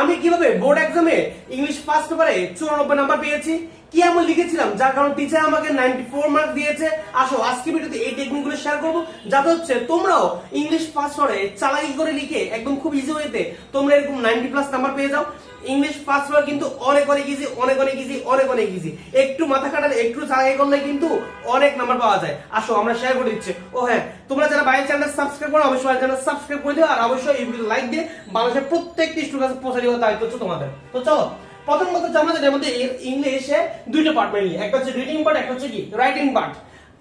আমি কীভাবে বোর্ড এক্সামে ইংলিশ ফার্স্ট পেপারে চুরানব্বই নাম্বার পেয়েছি? কি এমন লিখেছিলাম? যার কারণে টিচার আমাকে নাইনটি ফোর মার্ক দিয়েছে। আসো আজকে ভিডিওতে এই টেকনিকগুলো শেয়ার করব। যাতে হচ্ছে তোমরাও ইংলিশ ফার্স্ট পরে চালাকি করে লিখে, একদম খুব ইজি ওয়েতে তোমরা এরকম নাইনটি প্লাস নাম্বার পেয়ে যাও। ইংলিশ ফার্স্ট পেপার কিন্তু অনেক অনেক ইজি অনেক অনেক ইজি অনেক অনেক ইজি একটু মাথা কাটালে একটু চালাকি করলে কিন্তু অনেক নাম্বার পাওয়া যায়। আসো, আমরা শেয়ার করে দিচ্ছি। ও হ্যাঁ তোমরা যারা বাইরের চ্যানেল সাবস্ক্রাইব করো, অবশ্যই চ্যানেল সাবস্ক্রাইব করে দিও। আর অবশ্যই এই ভিডিও লাইক দিয়ে বাংলাদেশের প্রত্যেকটি স্টুডেন্ট পৌঁছে দেওয়ার দায়িত্ব হচ্ছে তোমাদের। তো চলো প্রথম কথা হচ্ছে আমাদের মধ্যে ইংলিশে দুইটা পার্ট মেনলি একটা হচ্ছে রিডিং পার্ট একটা হচ্ছে কি? রাইটিং পার্ট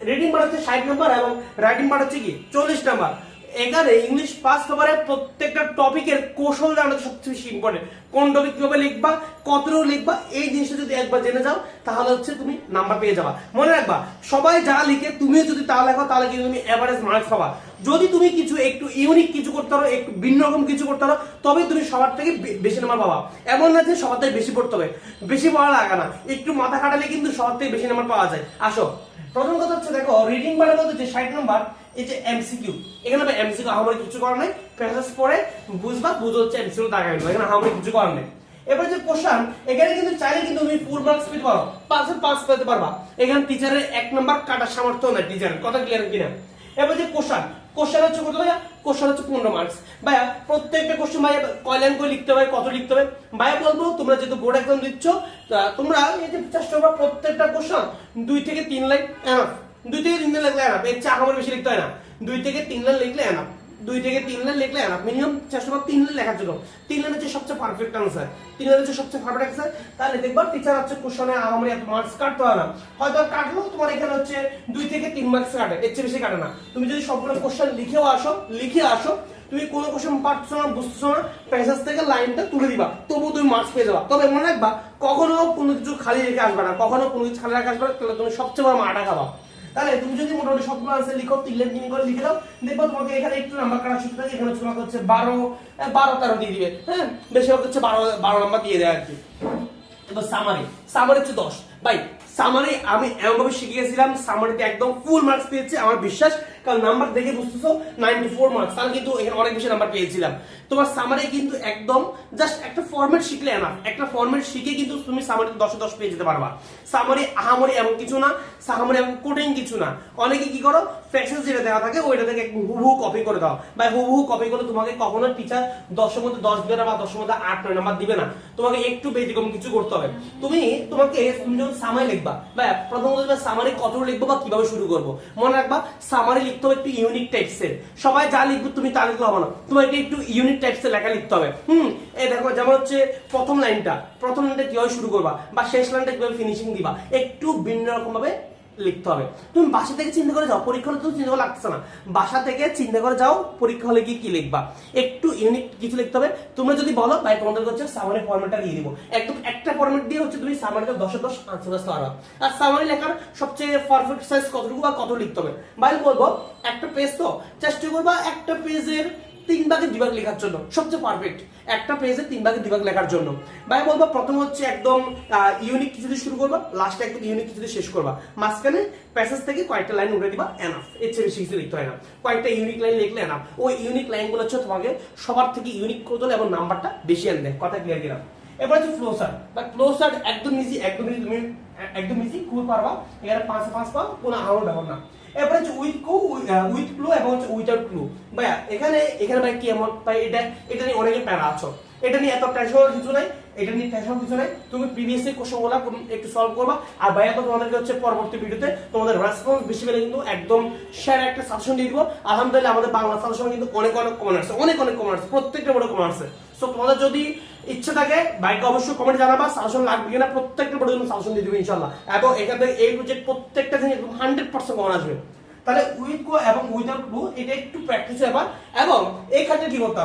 রিডিং পার্ট হচ্ছে ষাট নাম্বার এবং রাইটিং পার্ট হচ্ছে কি? চল্লিশ নাম্বার এখানে ইংলিশ পাস পেপারে প্রত্যেকটা টপিকের কৌশল জানাটা সবচেয়ে বেশি ইম্পর্টেন্ট কোন টপিক কীভাবে লিখবা, কতটুকু লিখবা, এই জিনিসটা যদি একবার জেনে যাও, তাহলে হচ্ছে তুমি নাম্বার পেয়ে যাবা। মনে রাখবা, সবাই যা লিখে তুমিও যদি তা লেখো, তাহলে কিন্তু তুমি অ্যাভারেজ মার্কস পাবা। যদি তুমি কিছু একটু ইউনিক কিছু করতে পারো, একটু ভিন্ন রকম কিছু করতে পারো তবে তুমি সবার থেকে বেশি নাম্বার পাবা। এমন না যে সবার থেকে বেশি পড়তে হবে। বেশি পড়া লাগে না। একটু মাথা খাটালে কিন্তু সবার থেকে বেশি নাম্বার পাওয়া যায়। আসো। প্রথম কথা হচ্ছে, দেখো রিডিং পার্টের মধ্যে যে ষাট নাম্বার এই যে এমসিকিউ এখানে এমসিকিউ আমার কিছু করার নাই। প্যাসেজ পড়ে, বুঝবা, বুঝো হচ্ছে এমসিকিউ দাগাই এখানে আমার কিছু করার নেই। এবার যে কোশ্চান এখানে কিন্তু চাইলে কিন্তু তুমি ফুল মার্কস পেতে পারো। পাঁচে পাঁচ পেতে পারবা। এখানে টিচারের এক নাম্বার কাটার সামর্থ্য নাই টিচারের কথা ক্লিয়ার কিনা? এবার যে কোশান কোশ্চেন হচ্ছে কত ভাইয়া? কোশ্চেন হচ্ছে পনেরো মার্কস ভাইয়া, প্রত্যেকটা কোশ্চেন ভাইয়া কয় লাইন করে লিখতে হবে, কত লিখতে হবে? ভাইয়া বলব, তোমরা যেহেতু বোর্ড একদম দিচ্ছ তোমরা এই যে চেষ্টা করবা প্রত্যেকটা কোশ্চেন দুই থেকে তিন লাইন এনাফ দুই থেকে তিন লাইন লিখলে এনাফ এর চা আমার বেশি লিখতে হয় না। দুই থেকে তিন লাইন লিখলে এনাফ দুই থেকে তিন লাইন লিখলে মিনিমাম চেষ্টা করো তিন লাইন লেখার জন্য। তিন লাইন হচ্ছে সবচেয়ে পারফেক্ট আনসার তিন লাইন হচ্ছে সবচেয়ে পারফেক্ট আনসার তাহলে দেখবা টিচার হচ্ছে কোশ্চেনে আমার এত মার্কস কাটতে হয় না। হয়তো কাটলো, তোমার এখানে হচ্ছে দুই থেকে তিন মার্কস কাটে, এর চেয়ে বেশি কাটে না। তুমি যদি সবগুলো কোশ্চেন লিখেও আসো, লিখে আসো, তুমি কোনো কোশ্চেন পারছ না, বুঝছ না প্যাসেজ থেকে লাইনটা তুলে দিবা, তবুও তুমি মার্কস পেয়ে যাবা। তবে মনে রাখবা, কখনো কোনো কিছু খালি রেখে আসবে না, কখনো কোনো কিছু খালি রেখে আসবে না, তাহলে তুমি সবচেয়ে বড় মাটা খাবা। তাহলে তুমি যদি মোটামুটি সবগুলো আনসার লিখো তিনলেন তিন করে লিখে দাও। দেখব তোমাকে এখানে একটু নাম্বার কাটা শিখতে থাকে, এখানে তোমাকে হচ্ছে বারো বারো তেরো দিয়ে দিবে। হ্যাঁ? বেশিরভাগ হচ্ছে বারো বারো নাম্বার দিয়ে দেয় আর কি সামারি সামারি হচ্ছে দশ। ভাই সামারি আমি এমনভাবে শিখে গেছিলাম সামারিতে একদম ফুল মার্কস পেয়েছি, আমার বিশ্বাস। কারণ নাম্বার দেখে নাইনটি ফোর মার্কস কিন্তু অনেক বেশি নাম্বার পেয়েছিলাম। তোমার সামারি কিন্তু একদম জাস্ট একটা ফরম্যাট শিখলে না একটা ফরম্যাট শিখে কিন্তু তুমি সামারিতে দশে দশ পেয়ে যেতে পারবা। সামারি আহামরি এমন কিছু না। সাহামরি এমন কঠিন কিছু না। অনেকে কি করো যেটা দেওয়া থাকে, ওইটা থেকে হুবহু কপি করে দাও। বা হুবহু কপি করে তোমাকে কখনো টিচার দশের মধ্যে দশ দিবে না বা দশের মধ্যে আট, নয় নাম্বার দিবে না। তোমাকে একটু ব্যতিক্রম কিছু করতে হবে। তুমি তোমাকে তুমি যখন সামাই লিখবা, বা প্রথমত সামারি কত লিখব বা কীভাবে শুরু করব, মনে রাখবা সামারি লিখতে হবে একটু ইউনিক টাইপসের সবাই যা লিখবে তুমি তা লিখলে হবে না। তোমাকে একটু ইউনিক টাইপসের লেখা লিখতে হবে। হুম, এই দেখো, যেমন হচ্ছে প্রথম লাইনটা প্রথম লাইনটা কীভাবে শুরু করবা? বা শেষ লাইনটা কীভাবে ফিনিশিং দিবা? একটু ভিন্ন রকম ভাবে লিখতে হবে। তুমি বাসা থেকে চিন্তা করে যাও, পরীক্ষা হলে তো চিন্তা করে লাগছে না। বাসা থেকে চিন্তা করে যাও, পরীক্ষা হলে গিয়ে কি লিখবা? একটু ইউনিক কিছু লিখতে হবে। তোমরা যদি বলো ভাই তোমাদের হচ্ছে সামারি ফরম্যাটটা দিয়ে দিব। একদম একটা ফরম্যাট দিয়ে হচ্ছে তুমি সামারিতে দশে দশ আনসার আসতে পারবা আর সামারি লেখার সবচেয়ে পারফেক্ট সাইজ কতটুকু বা কত লিখতে হবে? ভাই বলব একটা পেজ তো? চেষ্টা করবা একটা পেজের তিন ভাগে দুই ভাগ লেখার জন্য, সবচেয়ে পারফেক্ট একটা পেজে তিন ভাগে দুই ভাগ লেখার জন্য। ভাই, বলব প্রথম হচ্ছে একদম ইউনিক কিছু দিয়ে শুরু করবা লাস্টে একদম ইউনিক কিছু দিয়ে শেষ করবা। মাঝখানে প্যাসেজ থেকে কয়েকটা লাইন উঠে দিবা এনাফ এর চেয়ে বেশি কিছু লিখতে হয় না। কয়েকটা ইউনিক লাইন লিখলে এনাফ ওই ইউনিক লাইনগুলো হচ্ছে তোমাকে সবার থেকে ইউনিক করে তোলে এবং নাম্বারটা বেশি আনবে দেয়। কথা ক্লিয়ার দিলাম এবার হচ্ছে ফ্লো চার্ট বা ফ্লো চার্ট একদম ইজি একদম ইজি তুমি, একদম ইজি খুব পারবা। এখানে পাঁচ পাঁচ পাও, কোনো আরও ব্যাপার না। এরপর হচ্ছে উইথ কো উইথ ক্লু এবং হচ্ছে উইথাউট ক্লু ভাইয়া, এখানে এখানে ভাই কি এমন ভাই, এটা এটা নিয়ে অনেকে প্যারা আছো। এটা নিয়ে এত টেনশন কিছু নাই, এটা নিয়ে টেনশন কিছু নাই। তুমি প্রিভিয়াস এর কোশ্চেনগুলা একটু সলভ করবা। আর ভাইয়া, তো তোমাদেরকে হচ্ছে পরবর্তী ভিডিওতে তোমাদের রেসপন্স বেশি পেলে কিন্তু একদম শেয়ার একটা সাজেশন দিয়ে দিব। আলহামদুলিল্লাহ আমাদের বাংলা সাজেশন কিন্তু অনেক অনেক কমন অনেক অনেক কমন প্রত্যেকটা বড় কমন আসছে সো তোমাদের যদি ইচ্ছা থাকে বাইকে অবশ্যই কমেন্ট জানাবা সাজেশন লাগবে কিনা, প্রত্যেকটা বড় জন্য সাজেশন দিয়ে দিবে ইনশাল্লাহ এবং এখান থেকে এই প্রজেক্ট প্রত্যেকটা জিনিস হান্ড্রেড পার্সেন্ট কমন আসবে। তাহলে উইথ গো এবং উইদাউট গো এটা একটু প্র্যাকটিস এবার। এবং এই ক্ষেত্রে কি করতে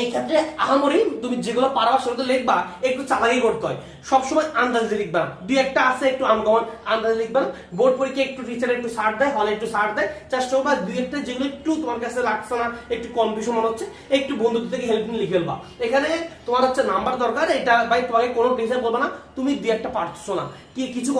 এই ক্ষেত্রে আহামরি তুমি যেগুলো পারবা সেগুলো লিখবা, একটু চালাকি করতে হয়। সবসময় আন্দাজে লিখবা না। দুই একটা আছে, একটু আনকমন আন্দাজে লিখবা বোর্ড পরীক্ষা একটু টিচার একটু ছাড় দেয় হলে একটু ছাড় দেয়। চেষ্টা করবা দুই একটা যেগুলো একটু তোমার কাছে লাগছে না, একটু কনফিউশন মনে হচ্ছে, একটু বন্ধুদের থেকে হেল্প নিয়ে লিখে ফেলবা। এখানে তোমার হচ্ছে নাম্বার দরকার, এটা ভাই তোমাকে কোনো টিচার বলবে না। তুমি দু একটা পারছ না। কি কিছু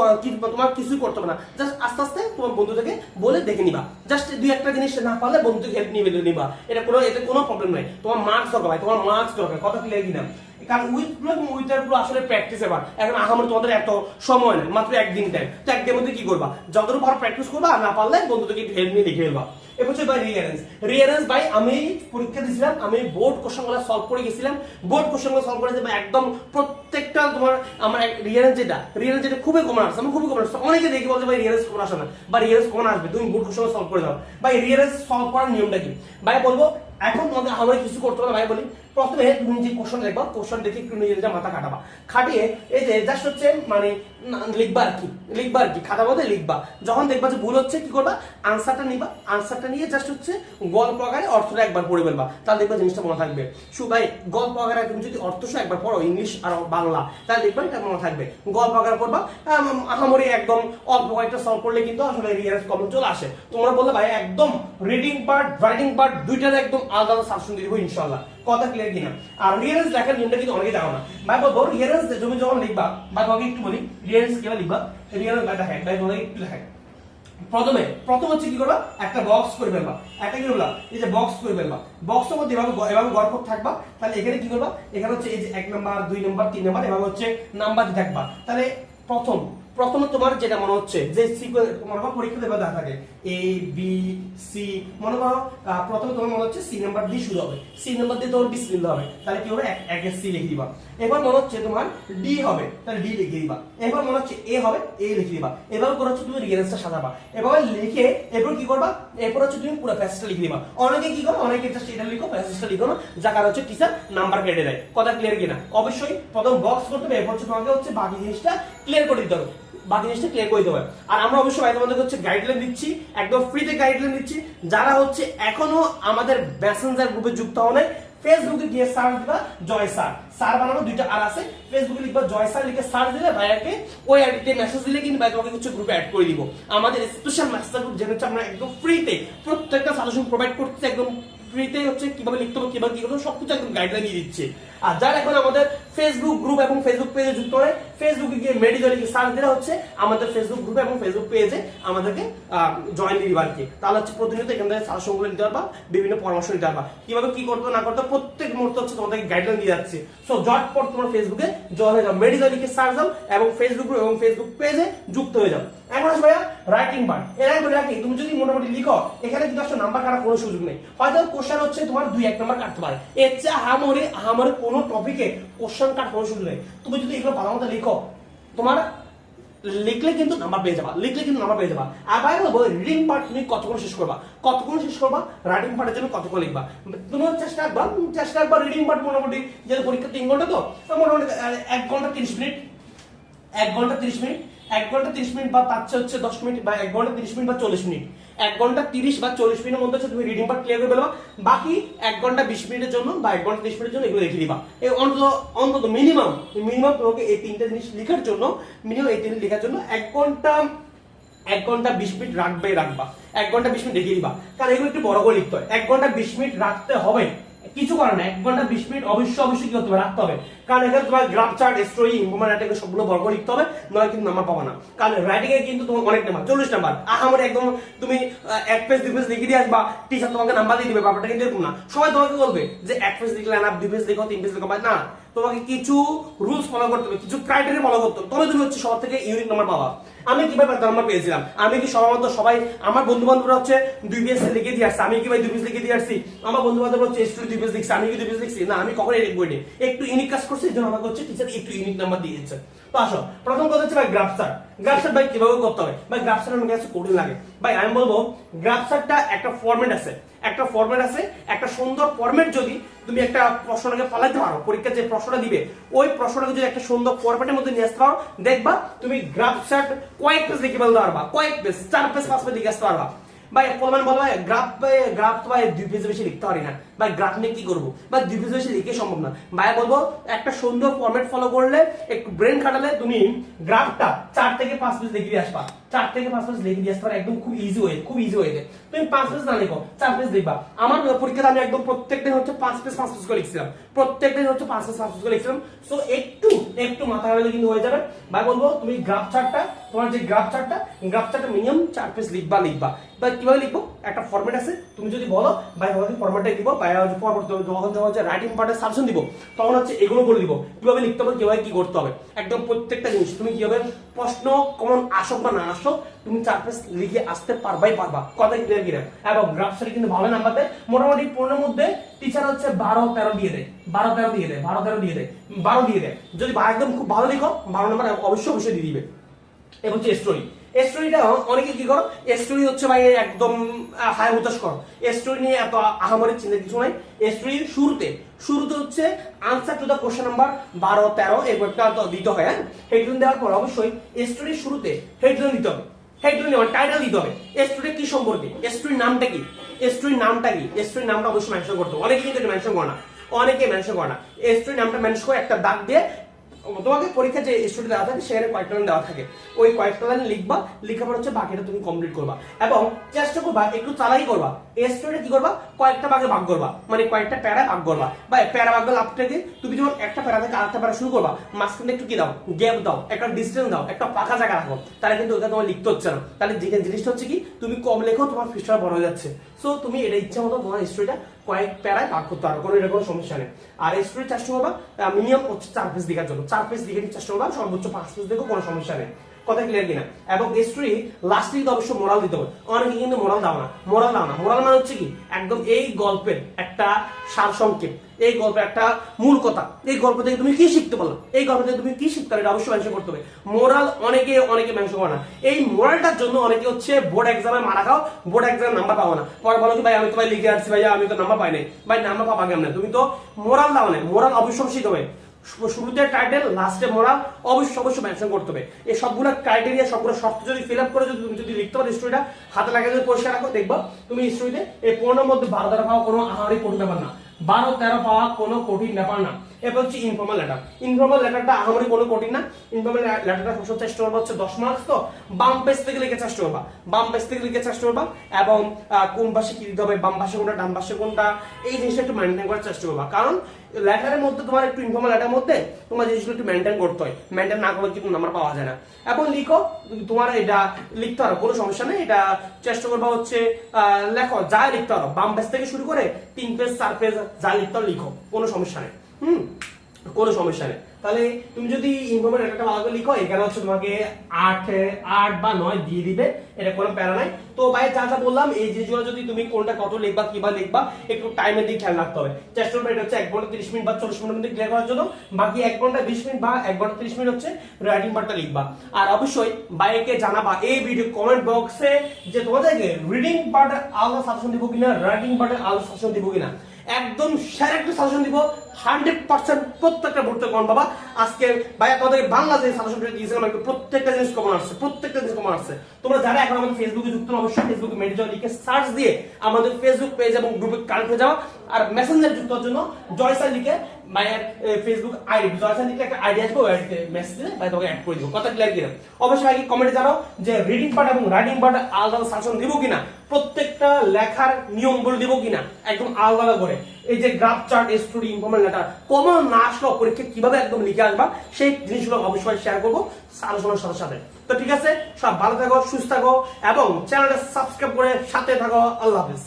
তোমার কিছুই করতে হবে না। জাস্ট আস্তে আস্তে তোমার বন্ধুটাকে বলে দেখে নিবা। জাস্ট দুই একটা জিনিস না পারলে বন্ধুকে হেল্প নিয়ে নিবা। এটা কোনো এতে কোনো প্রবলেম নাই। তোমার মার্কস দরকার তোমার মার্কস দরকার, কথা ক্লিয়ার কিনা? কারণ উইথগুলো এবং উইথেরগুলো আসলে প্র্যাকটিস এবার? এখন আমার তোমাদের এত সময় নেই, মাত্র একদিন টাইম তো একদিনের মধ্যে কি করবা? যতটুকু পারো প্র্যাকটিস করবা না পারলে বন্ধুদেরকে হেল্প নিয়ে লিখে ফেলবা। এবার হচ্ছে ভাই রিয়ারেন্স রিয়ারেন্স ভাই আমি পরীক্ষা দিয়েছিলাম আমি বোর্ড কোশ্চেনগুলো সলভ করে গেছিলাম। বোর্ড কোশ্চেনগুলো সলভ করে একদম প্রত্যেকটা তোমার আমার রিয়ারেন্স যেটা রিয়ারেন্স যেটা খুবই কমন আসছে আমি খুবই কমন আসছে অনেকে দেখি বলছে ভাই রিয়ারেন্স কমন আসে না। বা রিয়ারেন্স কমন আসবে, তুমি বোর্ড কোশ্চেন সলভ করে দাও। ভাই রিয়ারেন্স সলভ করার নিয়মটা কি? ভাই, বলব, এখন তোমাদের আমার কিছু করতে হবে ভাই, বলি। প্রথমে তুমি যে কোশ্চেন দেখবা কোশ্চেন দেখে একটু নিজে নিজে মাথা কাটাবা খাটিয়ে এই যে জাস্ট হচ্ছে মানে লিখবা আর কি? লিখবা আর কি? খাতা মধ্যে লিখবা। যখন দেখবা যে ভুল হচ্ছে, কি করবা? আনসারটা নিবা। আনসারটা নিয়ে জাস্ট হচ্ছে গল্প আকারে অর্থটা একবার পড়ে ফেলবা। তাহলে দেখবা জিনিসটা মনে থাকবে। শু ভাই, গল্প আকারে তুমি যদি অর্থ একবার পড়ো ইংলিশ আর বাংলা, তাহলে দেখবা এটা মনে থাকবে। গল্প আকারে পড়বা আহামরি একদম অল্প কয়েকটা সলভ করলে কিন্তু আসলে রিয়ারেন্স কমন চলে আসে। তোমরা বললে, ভাই, একদম রিডিং পার্ট রাইটিং পার্ট দুইটার একদম আলাদা সাবস্টেন্স দিব ইনশাআল্লাহ। কথা ক্লিয়ার কিনা আর রিয়ারেন্স লেখার নিয়মটা কিন্তু অনেকে জানো না। ভাই বলব রিয়ারেন্স তুমি যখন লিখবা বা তোমাকে একটু বলি রিয়ারেন্স কীভাবে লিখবা? রিয়ারেন্স ভাই দেখায় ভাই, তোমাকে একটু দেখায় প্রথমে, প্রথম হচ্ছে কি করবা? একটা বক্স করে ফেলবা। একটা কি করবা এই যে বক্স করে ফেলবা। বক্সের মধ্যে এভাবে এভাবে গড় থাকবা। তাহলে এখানে কি করবা? এখানে হচ্ছে এই যে এক নাম্বার দুই নাম্বার তিন নাম্বার এভাবে হচ্ছে নাম্বার দিয়ে থাকবা। তাহলে প্রথম প্রথমে তোমার যেটা মনে হচ্ছে, যে সিকোয়েন্স মনে করো পরীক্ষা দেবা দেখা থাকে এ বি সি মনে করো প্রথমে তোমার মনে হচ্ছে সি নাম্বার দিয়ে শুরু হবে। সি নাম্বার দিয়ে তোমার বিসমিল্লাহ হবে। তাহলে কি হবে? এক সি লিখে দিবা। এবার মনে হচ্ছে তোমার ডি হবে, তাহলে ডি লিখে দিবা। এবার মনে হচ্ছে এ হবে এ লিখে দিবা। এবার করে হচ্ছে তুমি রিয়ারেন্সটা সাজাবা। এবার লিখে, এরপর কি করবা? এরপর হচ্ছে তুমি পুরো প্যাসেজটা লিখে দিবা। অনেকে কি করে? অনেকে জাস্ট এটা লিখো প্যাসেজটা লিখো না, যা কারণ হচ্ছে টিচার নাম্বার কেটে দেয়। কথা ক্লিয়ার কিনা? অবশ্যই প্রথম বক্স করতে হবে, এরপর হচ্ছে তোমাকে হচ্ছে বাকি জিনিসটা ক্লিয়ার করে দিতে হবে। বাকি জিনিসটা ক্লিয়ার করে দিতে হবে আর আমরা অবশ্যই ভাই তোমাদের হচ্ছে গাইডলাইন দিচ্ছি, একদম ফ্রিতে গাইডলাইন দিচ্ছি, যারা হচ্ছে এখনও আমাদের মেসেঞ্জার গ্রুপে যুক্ত হও নাই ফেসবুকে গিয়ে সার্চ দিবা, জয় স্যার স্যার বানানো দুইটা আর আছে ফেসবুকে লিখবা, জয় স্যার লিখে সার্চ দিলে ভাইয়াকে ওই আইডিতে মেসেজ দিলে কিন্তু ভাই তোমাকে হচ্ছে গ্রুপে অ্যাড করে দিব। আমাদের স্পেশাল মেসেজ গ্রুপ যেটা আমরা একদম ফ্রিতে প্রত্যেকটা সাজেশন প্রোভাইড করতে একদম ফ্রিতে হচ্ছে কীভাবে লিখতে হবে, কীভাবে কি করতে হবে, সবকিছু একদম গাইডলাইন দিয়ে দিচ্ছে। আর যারা এখন আমাদের ফেসবুক গ্রুপ এবং ফেসবুক পেজে যুক্ত হয় ফেসবুকে গিয়ে মেডিকেল সার্চ দিলে হচ্ছে আমাদের ফেসবুক গ্রুপ এবং ফেসবুক পেজে আমাদেরকে জয়েন দিয়ে দিবা তাহলে হচ্ছে প্রতিনিয়ত এখান থেকে সাজেশনগুলো নিতে পারবা বিভিন্ন পরামর্শ নিতে পারবা কীভাবে কি করতে না করতে প্রত্যেক মুহূর্তে হচ্ছে তোমাদেরকে গাইডলাইন দিয়ে যাচ্ছে। সো জটপট তোমার ফেসবুকে জয়েন হয়ে যাও লিখে সার্চ দাও এবং ফেসবুক গ্রুপ এবং ফেসবুক পেজে যুক্ত হয়ে যাও। এখন আসবে রাইটিং পার্ট এর আগে রাখি তুমি যদি মোটামুটি লিখো, এখানে কিন্তু আসলে নাম্বার কাটার কোনো সুযোগ নেই। হয়তো কোশ্চেন হচ্ছে তোমার দুই এক নাম্বার কাটতে পারে। এর চেয়ে হামরে হামরে কোনো টপিকে কোশ্চেন কাট কোনো সুযোগ নেই। তুমি যদি এগুলো ভালো মতো লিখো, তোমার লিখলে কিন্তু নাম্বার পেয়ে যাবা, লিখলে কিন্তু নাম্বার পেয়ে যাবা। আবার বলব রিডিং পার্ট তুমি কতক্ষণ শেষ করবা? কতক্ষণ শেষ করবা? রাইটিং পার্টের জন্য কতক্ষণ লিখবা? তুমি চেষ্টা রাখবা চেষ্টা একবার রিডিং পার্ট মোটামুটি, যেহেতু পরীক্ষা তিন ঘণ্টা তো মোটামুটি এক ঘণ্টা তিরিশ মিনিট, এক ঘণ্টা তিরিশ মিনিট এক ঘণ্টা তিরিশ মিনিট বা তার হচ্ছে দশ মিনিট বা এক ঘণ্টা তিরিশ মিনিট বা চল্লিশ মিনিট। এক ঘণ্টা তিরিশ বা চল্লিশ মিনিটের মধ্যে তুমি রিডিং পার্ট ক্লিয়ার করে ফেলবা। বাকি এক ঘণ্টা বিশ মিনিটের জন্য বা এক ঘণ্টা তিরিশ মিনিটের জন্য এগুলো রেখে দিবা। এই অন্তত অন্তত মিনিমাম মিনিমাম তোমাকে এই তিনটা জিনিস লেখার জন্য মিনিমাম এই তিনটা লেখার জন্য এক ঘণ্টা এক ঘণ্টা বিশ মিনিট রাখবে, রাখবা। এক ঘণ্টা বিশ মিনিট রেখে দিবা। কারণ এগুলো একটু বড় করে লিখতে হয়। এক ঘণ্টা বিশ মিনিট রাখতে হবে। কিছু করে না এক ঘণ্টা, বিশ মিনিট অবশ্যই অবশ্যই কি করতে হবে? রাখতে হবে। কারণ এখানে তোমার graph chart story import writing সবগুলো বর্গ লিখতে হবে, নয় কিন্তু নাম্বার পাবো না। কারণ রাইটিং এ কিন্তু তোমার অনেক নাম্বার চল্লিশ নাম্বার আহামর একদম তুমি এক পেজ দুই পেজ লিখে দিয়ে আসবা টিচার তোমাকে নাম্বার দিয়ে দিবে, ব্যাপারটা কিন্তু এরকম না। সবাই তোমাকে বলবে যে, এক পেজ লিখলে না দুই পেজ লিখো, তিন পেজ লিখো না। তোমাকে কিছু রুলস ফলো করতে হবে, কিছু ক্রাইটেরিয়া ফলো করতে হবে। তবে তুমি হচ্ছে সবার থেকে ইউনিক নাম্বার পাবা। আমি কীভাবে নাম্বার পেয়েছিলাম? আমি কি সবার সবাই, আমার বন্ধু বান্ধবরা হচ্ছে দুই পেজ লিখে দিয়ে আসছে। আমি কি ভাই দুই পেজ লিখে দিয়ে আসছি? আমার বন্ধু বান্ধব হচ্ছে স্টুডেন্ট দুই পেজ লিখছে। আমি কি দুই পেজ লিখছি? না, আমি কখনোই লিখবই নি একটু ইউনিক কাজ করছি, এই জন্য আমাকে হচ্ছে টিচার একটু ইউনিক নাম্বার দিয়েছে। তো আসো, প্রথম কথা হচ্ছে ভাই গ্রাফ চার্ট গ্রাফ চার্ট ভাই কীভাবে করতে হবে? ভাই গ্রাফ চার্ট আমার কাছে কঠিন লাগে। ভাই আমি বলব গ্রাফ চার্টটা একটা ফরম্যাট আছে। একটা ফরম্যাট আছে, একটা সুন্দর ফরম্যাট যদি তুমি একটা প্রশ্নটাকে পালাতে পারো, পরীক্ষার যে প্রশ্নটা দিবে, ওই প্রশ্নটাকে যদি একটা সুন্দর ফরম্যাটের মধ্যে নিয়ে আসতে পারো, দেখবা তুমি গ্রাফ চার্ট কয়েক পেজ লিখে ফেলতে পারবা, কয়েক পেজ চার পেজ পাঁচ পেজ লিখে আসতে পারবা। ভাই বলো, ভাই গ্রাফ গ্রাফ তো ভাই দুই বেশি লিখতে পারি না। ভাই গ্রাফ নিয়ে কি করব? ভাই দুই বেশি লিখে সম্ভব না। ভাই, বলব, একটা সুন্দর ফরম্যাট ফলো করলে, একটু ব্রেন খাটালে তুমি গ্রাফটা চার থেকে পাঁচ পেজ লিখে আসবা। চার থেকে পাঁচ পেজ লিখে দিয়ে আসতে একদম খুব ইজি ওয়ে খুব ইজি ওয়ে তুমি পাঁচ পেজ না লিখো, চার পেজ লিখবা। আমার পরীক্ষাতে আমি একদম হচ্ছে পাঁচ পেজ পাঁচ পেজ করে লিখছিলাম। হচ্ছে পাঁচ পেজ পাঁচ পেজ করে লিখছিলাম। সো একটু একটু মাথা কিন্তু হয়ে যাবে। বলব, তুমি গ্রাফ চার্টটা তোমার যে গ্রাফ চার্টটা গ্রাফ চার্টটা মিনিমাম চার পেজ লিখবা লিখবা। বা কীভাবে লিখব? একটা ফরম্যাট আছে, তুমি যদি বলো, ভাই আমাকে ফরম্যাটটা দিব? পরবর্তী যখন যখন হচ্ছে রাইটিং পার্টের সাজেশন দিব, তখন হচ্ছে এগুলো বলে দিব। কীভাবে লিখতে হবে, কীভাবে কি করতে হবে? একদম প্রত্যেকটা জিনিস, তুমি কীভাবে প্রশ্ন কমন আসুক বা না আসুক, তুমি চার পেজ লিখে আসতে পারবাই পারবা। কথা ক্লিয়ার কিনা? এবং গ্রাফ কিন্তু ভালো নাম্বার দেয়। মোটামুটি পনেরোর মধ্যে টিচার হচ্ছে বারো তেরো দিয়ে দেয়। বারো তেরো দিয়ে দেয়, বারো তেরো দিয়ে দেয়, বারো দিয়ে দেয়। যদি একদম খুব ভালো লিখো বারো নাম্বার অবশ্যই অবশ্যই দিয়ে দিবে। এবং হচ্ছে স্টোরি স্টোরিটা অনেকে কি করো স্টোরি হচ্ছে ভাই একদম হাই হতাশ করো স্টোরি নিয়ে এত আহামরি চিন্তা কিছু নাই স্টোরি শুরুতে শুরুতে হচ্ছে answer to the question number বারো তেরো এগুলোটা দিতে হয় হ্যাঁ হেডলাইন দেওয়ার পর অবশ্যই স্টোরির শুরুতে হেডলাইন দিতে হবে হেডলাইন মানে টাইটেল দিতে হবে স্টোরি কি সম্পর্কে স্টোরির নামটা কি স্টোরির নামটা কি স্টোরির নামটা অবশ্যই মেনশন করতে হবে অনেকে কিন্তু মেনশন করে না অনেকে মেনশন করে না স্টোরির নামটা মেনশন করে একটা দাগ দিয়ে তোমাকে পরীক্ষা যে স্টুডি দেওয়া থাকে, সেখানে কয়েকটা লাইন দেওয়া থাকে। ওই কয়েকটা লাইন লিখবা লিখার পর হচ্ছে বাকিটা তুমি কমপ্লিট করবা। এবং চেষ্টা করবা, একটু চালাই করবা। স্টুডি কি করবা? কয়েকটা ভাগে ভাগ করবা। মানে কয়েকটা প্যারা ভাগ করবা। বা প্যারা ভাগ লাভ থেকে তুমি যখন একটা প্যারা থেকে আরেকটা প্যারা শুরু করবা মাঝখানে একটু কি দাও? গ্যাপ দাও। একটা ডিস্টেন্স দাও। একটা পাকা জায়গা রাখো। তাহলে কিন্তু ওটা তোমার লিখতে হচ্ছে না। তাহলে যেখানে জিনিসটা হচ্ছে কি? তুমি কম লেখো, তোমার পৃষ্ঠাটা বড় হয়ে যাচ্ছে। সো তুমি এটা ইচ্ছা মতো তোমার স্টোরিটা কয়েক প্যারায় ভাগ করতে পারো, কোনো এরকম সমস্যা নেই। আর স্টোরি চেষ্টা করবা মিনিমাম চার পিস দিঘার জন্য। চার পিস লিখে চেষ্টা করবা সর্বোচ্চ পাঁচ পিস দেখো, কোনো সমস্যা নেই। কথা ক্লিয়ার কিনা? এবং স্টোরি লাস্টে কিন্তু অবশ্যই মোরাল দিতে হবে। অনেকে কিন্তু মোরাল দাও না। মোরাল দাও না। মোরাল মানে হচ্ছে কি? একদম এই গল্পের একটা সার সংক্ষেপ এই গল্পের একটা মূল কথা। এই গল্প থেকে তুমি কি শিখতে পারল? এই গল্প থেকে তুমি কি শিখতে এটা অবশ্যই মেনশন করতে হবে। মোরাল অনেকে অনেকে মেনশন করে না। এই মোরালটার জন্য অনেকে হচ্ছে বোর্ড এক্সামে মারা খাও বোর্ড এক্সামে নাম্বার পাবো না। পরে বলো কি, ভাই, আমি তো ভাই লিখে আসছি ভাই আমি তো নাম্বার পাই নাই। ভাই নাম্বার পাবা কেমন? তুমি তো মোরাল দাও না মোরাল অবশ্যই শিখতে হবে শু- শুরুতে টাইটেল লাস্টে মোরাল অবশ্যই অবশ্যই মেনশন করতে হবে। এই সবগুলো ক্রাইটেরিয়া সবগুলো শর্ত যদি ফিল আপ করে, যদি তুমি যদি লিখতে পারো স্টোরিটা হাতে লাগিয়ে যদি পরিষ্কার রাখো, দেখবা তুমি স্টোরিতে এই পনেরোর মধ্যে বারো, তেরো পাওয়া কোনো আহারি কঠিন ব্যাপার না। বারো, তেরো পাওয়া কোনো কঠিন ব্যাপার না। এরপর হচ্ছে ইনফর্মাল লেটার ইনফর্মাল লেটারটা আহামরি কোনো কঠিন না। ইনফর্মাল লেটারটা সবসময় চেষ্টা করবা হচ্ছে দশ মার্কস তো। বাম পেজ থেকে লিখে চেষ্টা করবা। বাম পেজ থেকে লিখে চেষ্টা করবা এবং কোন পাশে কি দিতে হবে, বাম পাশে কোনটা, ডান পাশে কোনটা, এই জিনিসটা একটু মেনটেন করার চেষ্টা করবা। কারণ লেটারের মধ্যে তোমার একটু ইনফর্মাল লেটারের মধ্যে তোমার জিনিসগুলো একটু মেনটেন করতে হয়। মেনটেন না করলে কিন্তু নাম্বার পাওয়া যায় না। এখন লিখো, তোমার এটা লিখতে পারো, কোনো সমস্যা নেই। এটা চেষ্টা করবা হচ্ছে লেখো, যা লিখতে পারো। বাম পেজ থেকে শুরু করে তিন পেজ চার পেজ যা লিখতে পারো লিখো, কোনো সমস্যা নেই। হুম? কোনো সমস্যা নেই। তাহলে তুমি যদি ইনফরমেট একটা ভালো করে লিখো, এখানে হচ্ছে তোমাকে আট আট বা নয় দিয়ে দিবে, এটা কোনো প্যারা নাই। তো ভাই, যা যা বললাম, এই জিনিসগুলো যদি তুমি কোনটা কত লিখবা, কিবা লিখবা, একটু টাইমের দিকে খেয়াল রাখতে হবে। চেষ্টা করবে, এটা হচ্ছে এক ঘণ্টা তিরিশ মিনিট বা চল্লিশ মিনিটের মধ্যে ক্লিয়ার করার জন্য। বাকি এক ঘণ্টা বিশ মিনিট বা এক ঘণ্টা তিরিশ মিনিট হচ্ছে রাইটিং পার্টটা লিখবা। আর অবশ্যই বাইকে জানাবা, এই ভিডিও কমেন্ট বক্সে যে তোমাদেরকে রিডিং পার্টের আলাদা সাজেশন দিব কিনা রাইটিং পার্টের আলাদা সাজেশন দিব কিনা। একদম সেরা একটা সাজেশন দিব। হান্ড্রেড পার্সেন্ট প্রত্যেকটা ভর্তি কমন বাবা আজকে ভাই তোমাদের বাংলা যে সাজেশনটা দিয়েছিলাম একটু প্রত্যেকটা জিনিস কমন আসছে, প্রত্যেকটা জিনিস কমন আসছে। তোমরা যারা এখন আমাদের ফেসবুকে যুক্ত অবশ্যই ফেসবুকে মেডিজল লিখে সার্চ দিয়ে আমাদের ফেসবুক পেজ এবং গ্রুপে কানেক্ট হয়ে যাওয়া আর মেসেঞ্জার যুক্ত হওয়ার জন্য জয়সা লিখে ফেসবুক দিব। কথা ক্লিয়ার কিনা? অবশ্যই কমেন্টে জানাও যে রিডিং পার্ট এবং পার্ট আলাদা দিব কিনা? প্রত্যেকটা লেখার দিব কিনা? একদম আলাদা করে। এই যে গ্রাফ চার্ট লেটার কমন না আসলেও পরীক্ষা কীভাবে একদম লিখে আসবা, সেই জিনিসগুলো অবশ্যই শেয়ার করব আলোচনার সাথে সাথে। তো ঠিক আছে, সব ভালো থাকো, সুস্থ থাকো, এবং চ্যানেলটা সাবস্ক্রাইব করে সাথে থাকো। আল্লাহ হাফিজ।